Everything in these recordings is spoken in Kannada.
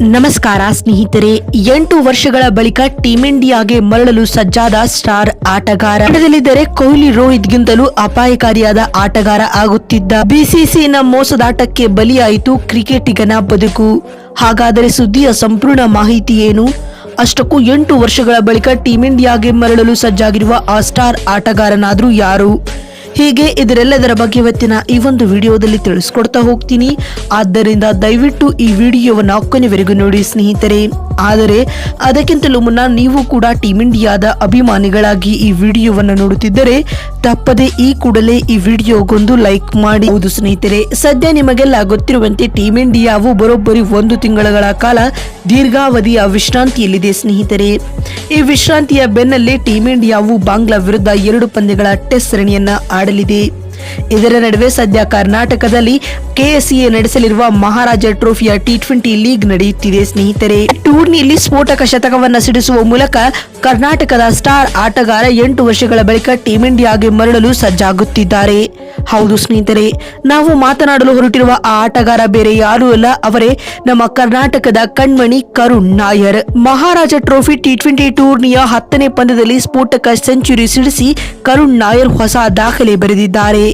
ನಮಸ್ಕಾರ ಸ್ನೇಹಿತರೆ, ಎಂಟು ವರ್ಷಗಳ ಬಳಿಕ ಟೀಂ ಇಂಡಿಯಾಗೆ ಮರಳಲು ಸಜ್ಜಾದ ಸ್ಟಾರ್ ಆಟಗಾರ. ಆಟದಲ್ಲಿದ್ದರೆ ಕೊಹ್ಲಿ ರೋಹಿತ್ಗಿಂತಲೂ ಅಪಾಯಕಾರಿಯಾದ ಆಟಗಾರ ಆಗುತ್ತಿದ್ದ. ಬಿಸಿಸಿನ ಮೋಸದಾಟಕ್ಕೆ ಬಲಿಯಾಯಿತು ಕ್ರಿಕೆಟಿಗನ ಬದುಕು. ಹಾಗಾದರೆ ಸುದ್ದಿಯ ಸಂಪೂರ್ಣ ಮಾಹಿತಿ ಏನು? ಅಷ್ಟಕ್ಕೂ ಎಂಟು ವರ್ಷಗಳ ಬಳಿಕ ಟೀಂ ಇಂಡಿಯಾಗೆ ಮರಳಲು ಸಜ್ಜಾಗಿರುವ ಆ ಸ್ಟಾರ್ ಆಟಗಾರನಾದ್ರೂ ಯಾರು? ಹೀಗೆ ಇದರೆಲ್ಲದರ ಬಗ್ಗೆ ಇವತ್ತಿನ ಈ ಒಂದು ವಿಡಿಯೋದಲ್ಲಿ ತಿಳಿಸ್ಕೊಡ್ತಾ ಹೋಗ್ತೀನಿ. ಆದ್ದರಿಂದ ದಯವಿಟ್ಟು ಈ ವಿಡಿಯೋವನ್ನು ಕೊನೆವರೆಗೂ ನೋಡಿ ಸ್ನೇಹಿತರೆ. ಆದರೆ, ಅದಕ್ಕಿಂತಲೂ ಮುನ್ನ ನೀವು ಕೂಡ ಟೀಮ್ ಇಂಡಿಯಾದ ಅಭಿಮಾನಿಗಳಾಗಿ ಈ ವಿಡಿಯೋವನ್ನು ನೋಡುತ್ತಿದ್ದರೆ, ತಪ್ಪದೆ ಈ ಕೂಡಲೇ ಈ ವಿಡಿಯೋಗೊಂದು ಲೈಕ್ ಮಾಡಿ. ಹೌದು ಸ್ನೇಹಿತರೆ, ಸದ್ಯ ನಿಮಗೆಲ್ಲ ಗೊತ್ತಿರುವಂತೆ ಟೀಮ್ ಇಂಡಿಯಾವು ಬರೋಬ್ಬರಿ ಒಂದು ತಿಂಗಳ ಕಾಲ ದೀರ್ಘಾವಧಿಯ ವಿಶ್ರಾಂತಿಯಲ್ಲಿದೆ ಸ್ನೇಹಿತರೆ. ಈ ವಿಶ್ರಾಂತಿಯ ಬೆನ್ನಲ್ಲೇ ಟೀಮ್ ಇಂಡಿಯಾವು ಬಾಂಗ್ಲಾ ವಿರುದ್ಧ ಎರಡು ಪಂದ್ಯಗಳ ಟೆಸ್ಟ್ ಸರಣಿಯನ್ನ ಆಡಲಿದೆ ಇದರ ನಡುವೆ ಸದ್ಯ ಕರ್ನಾಟಕದಲ್ಲಿ ಕೆಎಸ್ಸಿಎ ನಡೆಸಲಿರುವ ಮಹಾರಾಜ ಟ್ರೋಫಿಯ ಟಿ ಟ್ವೆಂಟಿ ಲೀಗ್ ನಡೆಯುತ್ತಿದೆ ಸ್ನೇಹಿತರೆ. ಟೂರ್ನಿಯಲ್ಲಿ ಸ್ಫೋಟಕ ಶತಕವನ್ನು ಸಿಡಿಸುವ ಮೂಲಕ ಕರ್ನಾಟಕದ ಸ್ಟಾರ್ ಆಟಗಾರ ಎಂಟು ವರ್ಷಗಳ ಬಳಿಕ ಟೀಂ ಇಂಡಿಯಾಗೆ ಮರಳಲು ಸಜ್ಜಾಗುತ್ತಿದ್ದಾರೆ. ಹೌದು ಸ್ನೇಹಿತರೆ, ನಾವು ಮಾತನಾಡಲು ಹೊರಟಿರುವ ಆ ಆಟಗಾರ ಬೇರೆ ಯಾರೂ ಅಲ್ಲ, ಅವರೇ ನಮ್ಮ ಕರ್ನಾಟಕದ ಕಣ್ಮಣಿ Karun Nair. Maharaja trophy T twenty ಟೂರ್ನಿಯ ಹತ್ತನೇ ಪಂದ್ಯದಲ್ಲಿ ಸ್ಫೋಟಕ ಸೆಂಚುರಿ ಸಿಡಿಸಿ ಕರುಣ್ ನಾಯರ್ ಹೊಸ ದಾಖಲೆ ಬರೆದಿದ್ದಾರೆ.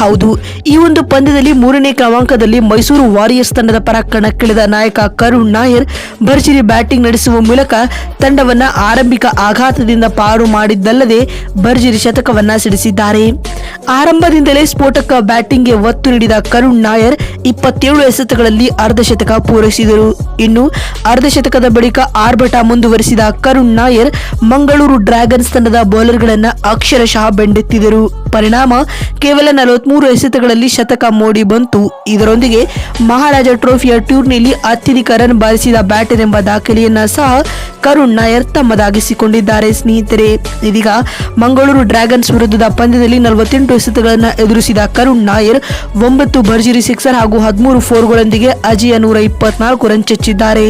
ಹೌದು, ಈ ಒಂದು ಪಂದ್ಯದಲ್ಲಿ ಮೂರನೇ ಕ್ರಮಾಂಕದಲ್ಲಿ ಮೈಸೂರು ವಾರಿಯರ್ಸ್ ತಂಡದ ಪರ ಕಣಕ್ಕಿಳಿದ ನಾಯಕ ಕರುಣ್ ನಾಯರ್ ಭರ್ಜರಿ ಬ್ಯಾಟಿಂಗ್ ನಡೆಸುವ ಮೂಲಕ ತಂಡವನ್ನ ಆರಂಭಿಕ ಆಘಾತದಿಂದ ಪಾರು ಮಾಡಿದ್ದಲ್ಲದೆ ಭರ್ಜರಿ ಶತಕವನ್ನ ಸಿಡಿಸಿದ್ದಾರೆ. ಆರಂಭದಿಂದಲೇ ಸ್ಫೋಟಕ ಬ್ಯಾಟಿಂಗ್ಗೆ ಒತ್ತು ನೀಡಿದ ಕರುಣ್ ನಾಯರ್ ಇಪ್ಪತ್ತೇಳು ಎಸೆತಗಳಲ್ಲಿ ಅರ್ಧಶತಕ ಪೂರೈಸಿದರು. ಇನ್ನು ಅರ್ಧಶತಕದ ಬಳಿಕ ಆರ್ಭಟ ಮುಂದುವರಿಸಿದ ಕರುಣ್ ನಾಯರ್ ಮಂಗಳೂರು ಡ್ರ್ಯಾಗನ್ಸ್ ತಂಡದ ಬೌಲರ್ಗಳನ್ನು ಅಕ್ಷರಶಃ ಬೆಂಡೆತ್ತಿದರು. ಪರಿಣಾಮ ಕೇವಲ ನಲವತ್ಮೂರು ಎಸೆತಗಳಲ್ಲಿ ಶತಕ ಮೋಡಿ ಬಂತು. ಇದರೊಂದಿಗೆ ಮಹಾರಾಜ ಟ್ರೋಫಿಯ ಟೂರ್ನಿಯಲ್ಲಿ ಅತ್ಯಧಿಕ ರನ್ ಬಾರಿಸಿದ ಬ್ಯಾಟರ್ ಎಂಬ ದಾಖಲೆಯನ್ನ ಸಹ ಕರುಣ್ ನಾಯರ್ ತಮ್ಮದಾಗಿಸಿಕೊಂಡಿದ್ದಾರೆ ಸ್ನೇಹಿತರೆ. ಇದೀಗ ಮಂಗಳೂರು ಡ್ರ್ಯಾಗನ್ಸ್ ವಿರುದ್ಧದ ಪಂದ್ಯದಲ್ಲಿ ನಲವತ್ತೆಂಟು ಎಸೆತಗಳನ್ನು ಎದುರಿಸಿದ ಕರುಣ್ ನಾಯರ್ ಒಂಬತ್ತು ಭರ್ಜರಿ ಸಿಕ್ಸರ್ ಹಾಗೂ ಹದಿಮೂರು ಫೋರ್ಗಳೊಂದಿಗೆ ಅಜಯ ನೂರ ಇಪ್ಪತ್ನಾಲ್ಕು ರನ್ ಚೆಚ್ಚಿದ್ದಾರೆ.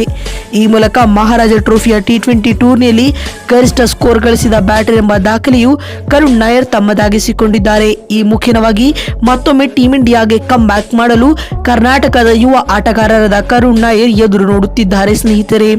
ಈ ಮೂಲಕ ಮಹಾರಾಜ ಟ್ರೋಫಿಯ ಟಿ ಟ್ವೆಂಟಿ ಟೂರ್ನಿಯಲ್ಲಿ ಗರಿಷ್ಠ ಸ್ಕೋರ್ ಗಳಿಸಿದ ಬ್ಯಾಟರ್ ಎಂಬ ದಾಖಲೆಯು ಕರುಣ್ ನಾಯರ್ ತಮ್ಮದಾಗಿಸಿಕೊಂಡಿದ್ದಾರೆ. ಈ ಮುಖ್ಯವಾಗಿ ಮತ್ತೊಮ್ಮೆ ಟೀಂ ಇಂಡಿಯಾಗೆ ಕಮ್ ಬ್ಯಾಕ್ ಮಾಡಲು ಕರ್ನಾಟಕದ ಯುವ ಆಟಗಾರರಾದ ಕರುಣ್ ನಾಯರ್ ಎದುರು ನೋಡುತ್ತಿದ್ದಾರೆ ಸ್ನೇಹಿತರೆ.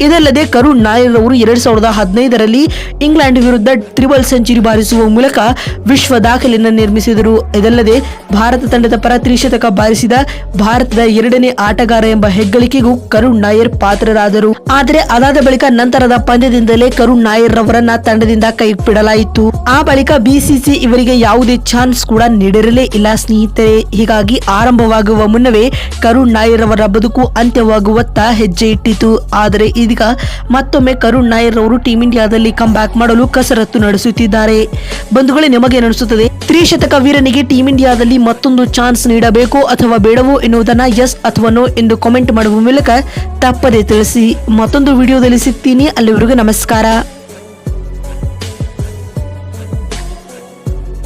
ಇದಲ್ಲದೆ ಕರುಣ್ ನಾಯರ್ ಅವರು ಎರಡ್ ಸಾವಿರದ ಹದಿನೈದರಲ್ಲಿ ಇಂಗ್ಲೆಂಡ್ ವಿರುದ್ಧ ಟ್ರಿಬಲ್ ಸೆಂಚುರಿ ಬಾರಿಸುವ ಮೂಲಕ ವಿಶ್ವ ದಾಖಲೆಯನ್ನು ನಿರ್ಮಿಸಿದರು. ಇದಲ್ಲದೆ ಭಾರತ ತಂಡದ ಪರ ತ್ರಿಶತಕ ಬಾರಿಸಿದ ಭಾರತದ ಎರಡನೇ ಆಟಗಾರ ಎಂಬ ಹೆಗ್ಗಳಿಕೆಗೂ ಕರುಣ್ ನಾಯರ್ ಪಾತ್ರರಾದರು. ಆದರೆ ಅದಾದ ಬಳಿಕ ನಂತರದ ಪಂದ್ಯದಿಂದಲೇ ಕರುಣ್ ನಾಯರ್ ರವರನ್ನ ತಂಡದಿಂದ ಕೈಬಿಡಲಾಯಿತು. ಆ ಬಳಿಕ ಬಿಸಿಸಿ ಇವರಿಗೆ ಯಾವುದೇ ಚಾನ್ಸ್ ಕೂಡ ನೀಡಿರಲೇ ಇಲ್ಲ ಸ್ನೇಹಿತರೆ. ಹೀಗಾಗಿ ಆರಂಭವಾಗುವ ಮುನ್ನವೇ ಕರುಣ್ ನಾಯರ್ ಅವರ ಬದುಕು ಅಂತ್ಯವಾಗುವತ್ತ ಹೆಜ್ಜೆ ಇಟ್ಟಿತು. ಆದರೆ ಇದೀಗ ಮತ್ತೊಮ್ಮೆ ಕರುಣ್ ನಾಯರ್ ಅವರು ಟೀಂ ಇಂಡಿಯಾದಲ್ಲಿ ಕಮ್ ಬ್ಯಾಕ್ ಮಾಡಲು ಕಸರತ್ತು ನಡೆಸುತ್ತಿದ್ದಾರೆ. ಬಂಧುಗಳೇ, ನಿಮಗೆ ಅನಿಸುತ್ತದೆ ತ್ರಿಶತಕ ವೀರನಿಗೆ ಟೀಂ ಇಂಡಿಯಾದಲ್ಲಿ ಮತ್ತೊಂದು ಚಾನ್ಸ್ ನೀಡಬೇಕೋ ಅಥವಾ ಬೇಡವೋ ಎನ್ನುವುದನ್ನ ಎಸ್ ಅಥವಾ ನೋ ಎಂದು ಕಾಮೆಂಟ್ ಮಾಡುವ ಮೂಲಕ ತಪ್ಪದೆ ತಿಳಿಸಿ. ಮತ್ತೊಂದು ವಿಡಿಯೋದಲ್ಲಿ ಸಿಗ್ತೀನಿ. ಅಲ್ಲಿವರೆಗೂ ನಮಸ್ಕಾರ.